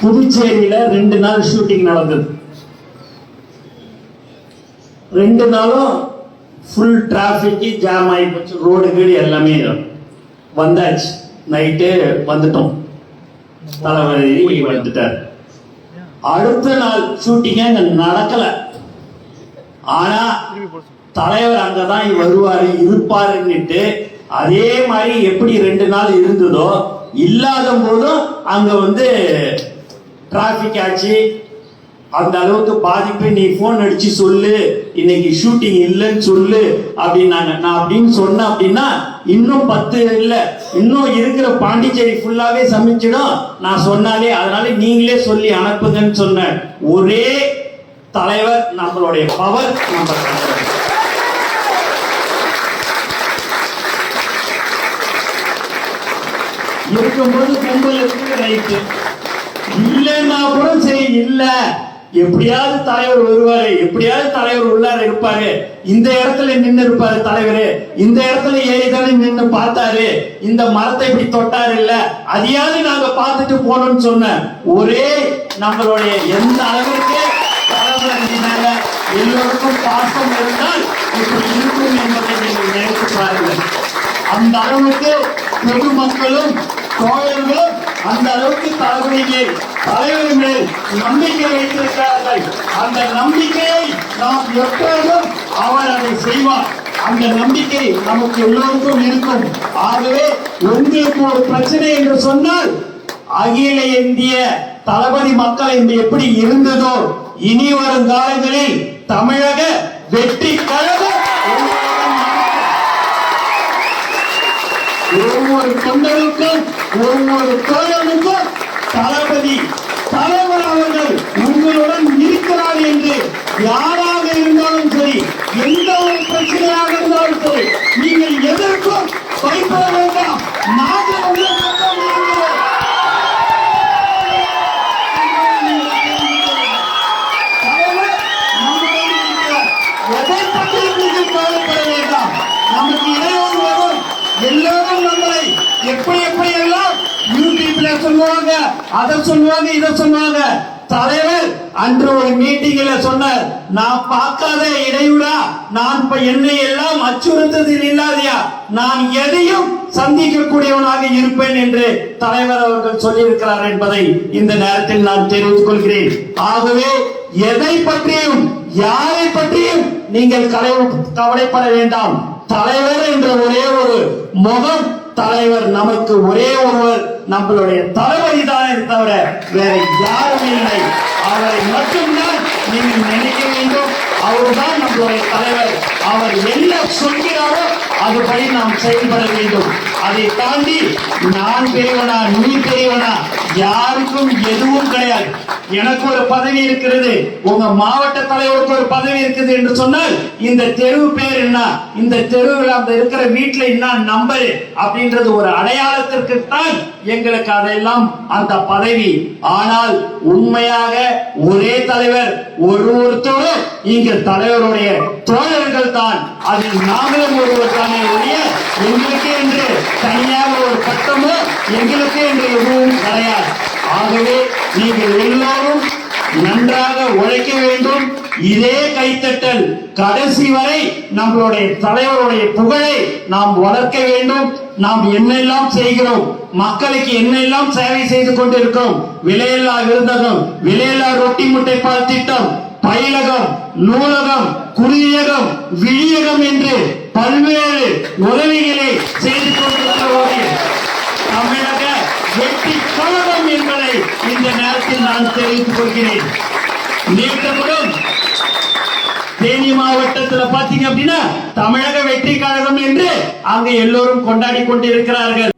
புதுச்சேரியில ரெண்டு நாள் ஷூட்டிங் நடந்தது. ரெண்டு நாளும் ஃபுல் டிராஃபிக் ஜாம் ஆகி போச்சு. ரோடு கீடு எல்லாமே வந்தாச்சு. நைட்டு வந்துட்டோம். தலைவரி வந்துட்டார். அடுத்த நாள் ஷூட்டிங்க அங்க நடக்கல. ஆனா தலைவர் அங்கதான் வருவாரு இருப்பாருன்னுட்டு அதே மாதிரி எப்படி ரெண்டு நாள் இருந்ததோ இல்லாத போதும் அங்க வந்து டிராஃபிக் ஆச்சு. அந்த அளவுக்கு பாதிப்பு நீ போன் அடிச்சு சொல்லு. இன்னைக்கு ஷூட்டிங் இல்லைன்னு சொல்லு. அப்படின்னாங்க. நான் அப்படின்னு சொன்னேன் அப்படின்னா இன்னும் பத்து இல்ல. இன்னும் இருக்கிற பாண்டிச்சேரி ஃபுல்லாவே சமைச்சிடும். நான் சொன்னாலே அதனால நீங்களே சொல்லி அனுப்புங்கன்னு சொன்னேன். ஒரே தலைவர் நம்மளுடைய பவர் நம்ம இருக்கும்போது கும்பல் இருக்கு ரைட்டு இல்லைன்னா கூட சரி இல்ல. எப்படியாவது தலைவர் வருவாரு எப்படியாவது தலைவர் உள்ளார இருப்பாரு. இந்த இடத்துல நின்று இருப்பாரு தலைவரு. இந்த இடத்துல ஏறிதானே நின்று பார்த்தாரு. இந்த மரத்தை இப்படி தொட்டாரு இல்ல. அதையாவது நாங்க பார்த்துட்டு போனோம்னு சொன்னேன். ஒரே நம்மளுடைய எந்த அளவிற்கு எல்லோருக்கும் பாசம் இருந்தால் இப்படி இருக்கும் என்பதை நீங்கள் நினைத்து பாருங்கள். அந்த அளவுக்கு பொதுமக்களும் தோழர்களும் அந்த அளவுக்கு தலைவரி மேல் தலைவர் மேல் நம்பிக்கை வைத்திருக்கிறார்கள். அந்த நம்பிக்கையை நாம் எப்போதும் அவர் அதை செய்வார். அந்த நம்பிக்கை நமக்கு எல்லோருக்கும் இருக்கும். ஆகவே உங்களுக்கு ஒரு பிரச்சனை என்று சொன்னால் அகில இந்திய தளபதி மக்கள் என்று எப்படி இருந்ததோ இனி வரும் காலங்களில் தமிழக வெற்றி தளபதி தலைவர் அவர்கள் உங்களுடன் இருக்கிறார் என்று யாராக இருந்தாலும் சரி எந்த ஒரு பிரச்சனையாக இருந்தாலும் சரி நீங்கள் எதற்கும் பயப்பட வேண்டாம். எதை எப்படி சொல்லுவாங்க அதை சொல்லுவாங்க இதை சொல்லுவாங்க. தலைவர் அன்று ஒரு மீட்டிங்ல சொன்னார் நான் பார்க்காத இடையூறா? நான் இப்ப என்னை எல்லாம் அச்சுறுத்ததில் இல்லாதையா? நான் எதையும் சந்திக்கக்கூடியவனாக இருப்பேன் என்று தலைவர் அவர்கள் சொல்லியிருக்கிறார் என்பதை இந்த நேரத்தில் நான் தெரிவித்துக் கொள்கிறேன். ஆகவே எதை பற்றியும் யாரை பற்றியும் நீங்கள் கலை- கவலைப்பட வேண்டாம். தலைவர் என்ற ஒரே ஒரு முகம் தலைவர் நமக்கு ஒரே ஒருவர் நம்மளுடைய தளபதி தான் தவிர வேற யாரும் இல்லை. அவரை மட்டும்தான் நீங்கள் நினைக்க வேண்டும். அவர்தான் நம்மளுடைய தலைவர். அவர் என்ன சொல்கிறாரோ அதுபடி நாம் செயல்பட வேண்டும். அதை தாண்டி நான் பெரியவனா நீ பெரியவனா யாருக்கும் எதுவும் கிடையாது. எனக்கு ஒரு பதவி இருக்கிறது. உங்க மாவட்ட தலைவருக்கு ஒரு பதவி இருக்குது என்று சொன்னால் இந்த தெருவு பேர் என்ன? இந்த தெருவில் அந்த இருக்கிற வீட்டுல என்ன நம்பர்? அப்படின்றது ஒரு அடையாளத்திற்கு தான் எங்களுக்கு அதெல்லாம் அந்த பதவி. ஆனால் உண்மையாக ஒரே தலைவர் ஒரு ஒருத்தரும் இங்கு தலைவருடைய தோழர்கள் தான் அதில் நாங்களும் ஒருவர் தான் ஒழிய எங்களுக்கு என்று தனியாக ஒரு பட்டமோ எங்களுக்கு என்று எதுவும் கிடையாது. ஆகவே நீங்கள் எல்லோரும் நன்றாக உழைக்க வேண்டும். இதே கைத்தட்டல் கடைசி வரை நம்மளுடைய தலைவருடைய புகழை நாம் வளர்க்க வேண்டும். நாம் என்னெல்லாம் செய்கிறோம்? மக்களுக்கு என்னெல்லாம் சேவை செய்து கொண்டிருக்கிறோம்? விலையில்லா விருந்தகம் விலையில்லா ரொட்டி முட்டை பால் திட்டம் பயிலகம் நூலகம் குடியகம் விழியகம் என்று பல்வேறு உதவிகளை செய்து கொண்டிருக்கிறோம் தமிழக வெற்றி கழகம் என்பதை இந்த நேரத்தில் நான் தெரிவித்துக் கொள்கிறேன். நீக்கப்படும் தேனி மாவட்டத்துல பாத்தீங்க அப்படின்னா தமிழக வெற்றி கழகம் என்று அங்கு எல்லோரும் கொண்டாடி கொண்டிருக்கிறார்கள்.